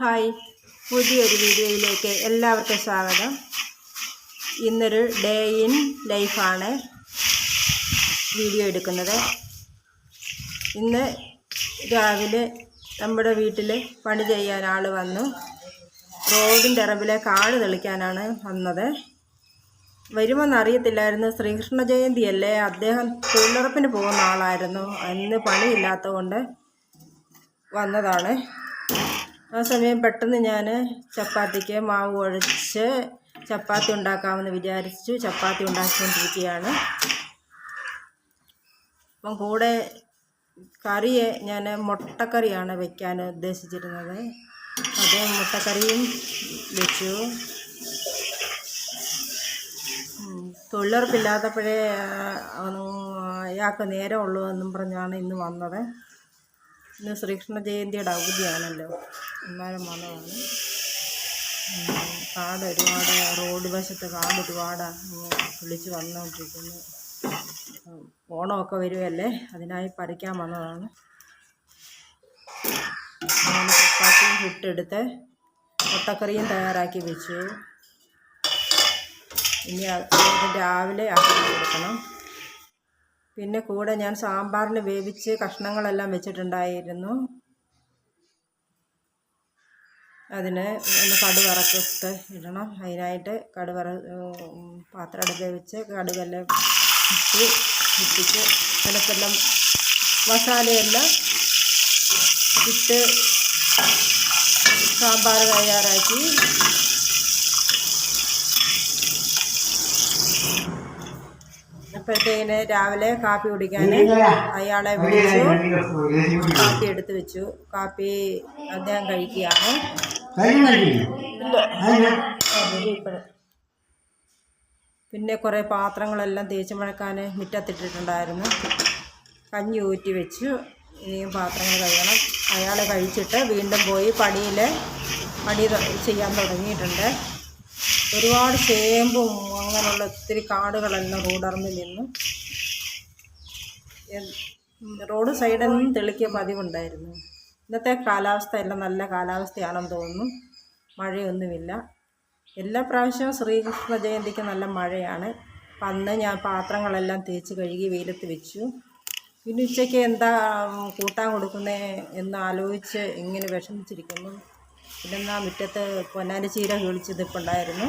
Hi. പുതിയൊരു വീഡിയോയിലേക്ക് എല്ലാവർക്കും സ്വാഗതം. ഇന്നൊരു ഡേ ഇൻ ലൈഫാണ് വീഡിയോ എടുക്കുന്നത്. ഇന്ന് രാവിലെ നമ്മുടെ വീട്ടിൽ പണി ചെയ്യാൻ ആൾ വന്നു. റോഡിന്റെ ഇറമ്പിലെ കാട് തെളിക്കാനാണ് വന്നത്. വരുമെന്ന് അറിയത്തില്ലായിരുന്നു. ശ്രീകൃഷ്ണ ജയന്തിയല്ലേ അദ്ദേഹം തൊഴിലുറപ്പിന് പോകുന്ന ആളായിരുന്നു. അന്ന് പണിയില്ലാത്തതുകൊണ്ട് വന്നതാണ്. ആ സമയം പെട്ടെന്ന് ഞാൻ ചപ്പാത്തിക്ക് മാവ് കുഴച്ച് ചപ്പാത്തി ഉണ്ടാക്കാമെന്ന് വിചാരിച്ചു. ചപ്പാത്തി ഉണ്ടാക്കിക്കൊണ്ടിരിക്കുകയാണ്. അപ്പം കൂടെ കറിയെ ഞാൻ മുട്ടക്കറിയാണ് വെക്കാൻ ഉദ്ദേശിച്ചിരുന്നത്. അതേ മുട്ടക്കറിയും വെച്ചു. തൊഴിലുറപ്പില്ലാത്തപ്പോഴേ അയാൾക്ക് നേരമുള്ളൂ എന്നും പറഞ്ഞാണ് ഇന്ന് വന്നത്. ഇന്ന് ശ്രീകൃഷ്ണ ജയന്തിയുടെ അവധിയാണല്ലോ. എന്നാലും മതമാണ് കാട് ഒരുപാട് റോഡ് വശത്ത് കാട് ഒരുപാട്. വിളിച്ച് വന്നുകൊണ്ടിരിക്കുന്നു ഓണമൊക്കെ വരുമല്ലേ അതിനായി പറിക്കാൻ വന്നതാണ്. ചപ്പാത്തിയും ചുട്ടെടുത്ത് മുട്ടക്കറിയും തയ്യാറാക്കി വെച്ചു. ഇനി രാവിലെ ആക്കി കൊടുക്കണം. പിന്നെ കൂടെ ഞാൻ സാമ്പാറിന് വേവിച്ച് കഷ്ണങ്ങളെല്ലാം വെച്ചിട്ടുണ്ടായിരുന്നു. അതിന് ഒന്ന് കടുവറക്കിട്ട് ഇടണം. അതിനായിട്ട് കടുവറ പാത്രം അടുത്ത് വെച്ച് കടുകെല്ലാം ഇട്ട് ഇട്ടിച്ച് അതിനകത്തെല്ലാം മസാലയെല്ലാം ഇട്ട് സാമ്പാർ തയ്യാറാക്കി അപ്പോഴത്തേന് രാവിലെ കാപ്പി കുടിക്കാൻ അയാളെ വിളിച്ചു. കാപ്പി എടുത്തു വെച്ചു. കാപ്പി അദ്ദേഹം കഴിക്കുകയാണ്. പിന്നെ കുറേ പാത്രങ്ങളെല്ലാം തേച്ച് മഴക്കാൻ മുറ്റത്തിട്ടിട്ടുണ്ടായിരുന്നു. കഞ്ഞി ഊറ്റി വെച്ചു. ഇനിയും പാത്രങ്ങൾ കഴുകണം. അയാൾ കഴിച്ചിട്ട് വീണ്ടും പോയി പണിയിൽ പണി ചെയ്യാൻ തുടങ്ങിയിട്ടുണ്ട്. ഒരുപാട് ചേമ്പും അങ്ങനെയുള്ള ഒത്തിരി കാടുകളെല്ലാം റോഡറിഞ്ഞ് നിന്നു റോഡ് സൈഡിൽ നിന്നും തെളിക്കിയ പതിവുണ്ടായിരുന്നു. ഇന്നത്തെ കാലാവസ്ഥ എല്ലാം നല്ല കാലാവസ്ഥയാണെന്ന് തോന്നുന്നു. മഴയൊന്നുമില്ല. എല്ലാ പ്രാവശ്യവും ശ്രീകൃഷ്ണ ജയന്തിക്ക് നല്ല മഴയാണ്. അന്ന് ഞാൻ പാത്രങ്ങളെല്ലാം തേച്ച് കഴുകി വെയിലത്ത് വെച്ചു. പിന്നെ ഉച്ചയ്ക്ക് എന്താ കൂട്ടാൻ കൊടുക്കുന്നേ എന്ന് ആലോചിച്ച് ഇങ്ങനെ വിഷമിച്ചിരിക്കുന്നു. എന്നാ മുറ്റത്ത് പൊന്നാന്റെ ചീര കിളിച്ച് നിൽപ്പുണ്ടായിരുന്നു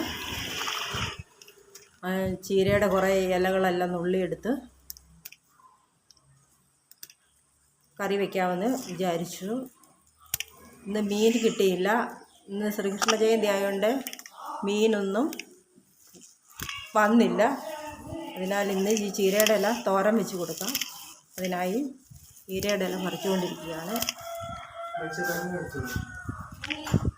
ചീരയുടെ കുറേ ഇലകളെല്ലാം നുള്ളിയെടുത്ത് കറി വയ്ക്കാമെന്ന് വിചാരിച്ചു. ഇന്ന് മീൻ കിട്ടിയില്ല. ഇന്ന് ശ്രീകൃഷ്ണ ജയന്തി ആയതുകൊണ്ട് മീനൊന്നും വന്നില്ല. അതിനാൽ ഇന്ന് ഈ ചീരയുടെ ഇല തോരൻ വെച്ച് കൊടുക്കാം. അതിനായി ചീരയുടെ ഇല മറിച്ചുകൊണ്ടിരിക്കുകയാണ് Bye.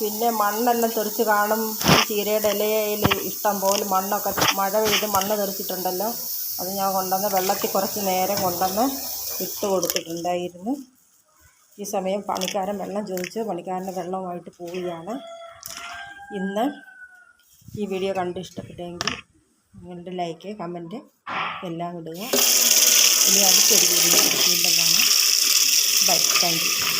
പിന്നെ മണ്ണെല്ലാം തെറിച്ച് കാണും. ഈ ചീരയുടെ ഇലയിൽ ഇഷ്ടം പോലെ മണ്ണൊക്കെ മഴ പെയ്ത് മണ്ണ് തെറിച്ചിട്ടുണ്ടല്ലോ. അത് ഞാൻ കൊണ്ടുവന്ന് വെള്ളത്തിൽ കുറച്ച് നേരം കൊണ്ടുവന്ന് ഇട്ട് കൊടുത്തിട്ടുണ്ടായിരുന്നു. ഈ സമയം പണിക്കാരൻ വെള്ളം ചോദിച്ചു. പണിക്കാരന്റെ വെള്ളവുമായിട്ട് പോവുകയാണ്. ഇന്ന് ഈ വീഡിയോ കണ്ട് ഇഷ്ടപ്പെട്ടെങ്കിൽ നിങ്ങളുടെ ലൈക്ക് കമന്റ് എല്ലാം ഇടുക. ഇനി അടുത്തൊരു വീഡിയോ കാണാം. Bye thank you